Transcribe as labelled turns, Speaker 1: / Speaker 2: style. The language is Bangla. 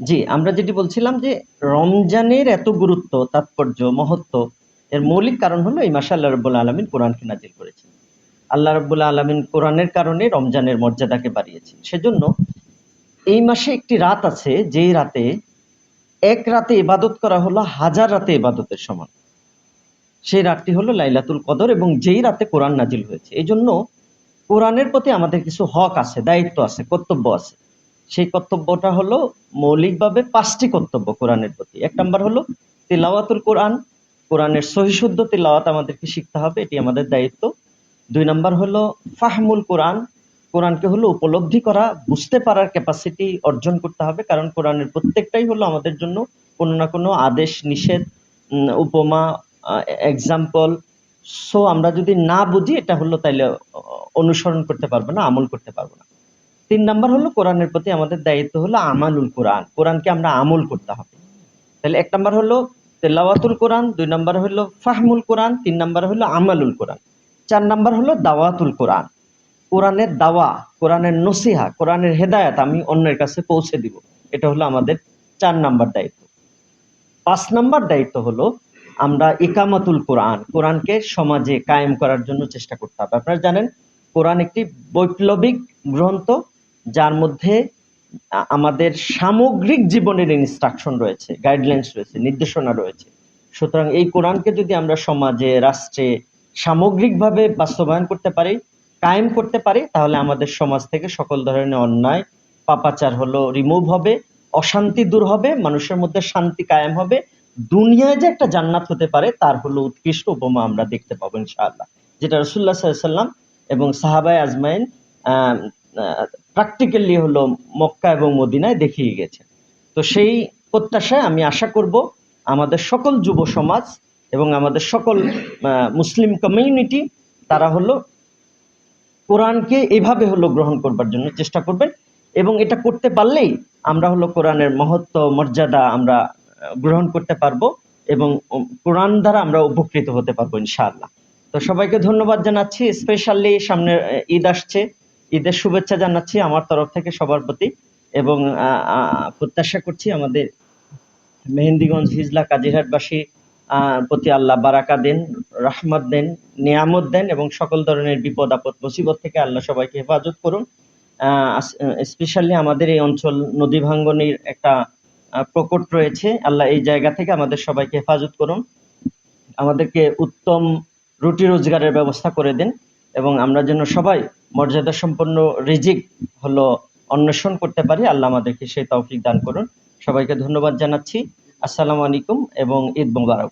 Speaker 1: জি, আমরা যেটি বলছিলাম যে রমজানের এত গুরুত্ব, তাৎপর্য, মহত্ব এর মৌলিক কারণ হলো এই মাসে আল্লাহ রাব্বুল আলামিন কোরআনকে নাজিল করেছেন। আল্লাহ রাব্বুল আলামিন কোরআনের কারণে রমজানের মর্যাদাকে বাড়িয়েছেন। সেজন্য এই মাসে একটি রাত আছে যেই রাতে এক রাতে ইবাদত করা হলো হাজার রাতে ইবাদতের সমান। সেই রাতটি হলো লাইলাতুল কদর এবং যেই রাতে কোরআন নাজিল হয়েছে। এই জন্য কোরআনের প্রতি আমাদের কিছু হক আছে, দায়িত্ব আছে, কর্তব্য আছে। সেই কর্তব্যটা হলো মৌলিকভাবে ৫ টি কর্তব্য কোরআনের প্রতি। এক নম্বর হলো তিলাওয়াতুল কোরআন। কোরআনের সহিশুদ্ধ তিলাওয়াত আমাদেরকে শিখতে হবে, এটি আমাদের দায়িত্ব। দুই নম্বর হলো ফাহমুল কোরআন। কোরআনকে হলো উপলব্ধি করা, বুঝতে পারার ক্যাপাসিটি অর্জন করতে হবে। কারণ কোরআনের প্রত্যেকটাই হলো আমাদের জন্য কোনো না কোনো আদেশ, নিষেধ, উপমা, এক্সাম্পল। সো আমরা যদি না বুঝি এটা হলো তাইলে অনুসরণ করতে পারব না, আমল করতে পারব না। ৩ নাম্বার হলো কোরআনের প্রতি আমাদের দায়িত্ব হলো আমালুল কোরআন। কোরআনকে আমরা আমল করতে হবে। তাহলে এক নাম্বার হলো তেলাওয়াতুল কোরআন, দুই নাম্বার হলো ফাহমুল কোরআন, তিন নাম্বার হলো আমালুল কোরআন। চার নাম্বার হলো দাওয়াতুল কোরআন। কোরআনের দাওয়া, কোরআনের নসিহা, কোরআনের হেদায়েত আমি অন্যের কাছে পৌঁছে দিব। এটা হলো আমাদের চার নাম্বার দায়িত্ব। পাঁচ নাম্বার দায়িত্ব হলো আমরা ইকামাতুল কোরআন, কোরআনকে সমাজে কায়েম করার জন্য চেষ্টা করতে হবে। আপনারা জানেন কোরআন একটি বৈপ্লবিক গ্রন্থ যার মধ্যে আমাদের সামগ্রিক জীবনের ইনস্ট্রাকশন রয়েছে, গাইডলাইন্স রয়েছে, নির্দেশনা রয়েছে। সুতরাং এই কোরআনকে যদি আমরা সমাজে, রাষ্ট্রে সামগ্রিকভাবে বাস্তবায়ন করতে পারি, কায়েম করতে পারি তাহলে আমাদের সমাজ থেকে সকল ধরনের অন্যায়, পাপাচার হলো রিমুভ হবে, অশান্তি দূর হবে, মানুষের মধ্যে শান্তি কায়েম হবে। দুনিয়ায় যে একটা জান্নাত হতে পারে তার হলো উৎকৃষ্ট উপমা আমরা দেখতে পাবো ইনশাআল্লাহ। যেটা রসুল্লাহ ওয়াসাল্লাম এবং সাহাবায়ে আজমাইন প্র্যাকটিক্যালি হলো মক্কা এবং মদিনায় দেখিয়ে গেছেন। তো সেই প্রত্যাশায় আমি আশা করব আমাদের সকল যুব সমাজ এবং আমাদের সকল মুসলিম কমিউনিটি তারা হলো কোরআনকে এভাবে হলো গ্রহণ করবার জন্য চেষ্টা করবেন এবং এটা করতে পারলেই আমরা হলো কোরআনের মহত্ব, মর্যাদা আমরা গ্রহণ করতে পারব এবং কোরআন দ্বারা আমরা উপকৃত হতে পারব ইনশাআল্লাহ। তো সবাইকে ধন্যবাদ জানাচ্ছি। স্পেশালি সামনে ঈদ আসছে। ঈদের শুভেচ্ছা জানাচ্ছি আমার তরফ থেকে সবার প্রতি এবং প্রত্যাশা করছি আমাদের মেহেন্দিগঞ্জ হিজলা কাজিরহাটবাসী প্রতি আল্লাহ বারাকা দেন, রহমত দেন, নিয়ামত দেন এবং সকল ধরনের বিপদ আপদ মুসিবত থেকে আল্লাহ সবাইকে হেফাজত করুন। স্পেশালি আমাদের এই অঞ্চল নদী ভাঙ্গনের একটা প্রকট রয়েছে। আল্লাহ এই জায়গা থেকে আমাদের সবাইকে হেফাজত করুন। আমাদেরকে উত্তম রুটি রোজগারের ব্যবস্থা করে দেন এবং আমরা যেন সবাই মর্যাদা সম্পন্ন রিজিক হলো অন্বেষণ করতে পারি। আল্লাহ আমাদেরকে সেই তৌফিক দান করুন। সবাইকে ধন্যবাদ জানাচ্ছি। আসসালামু আলাইকুম এবং ঈদ মোবারক।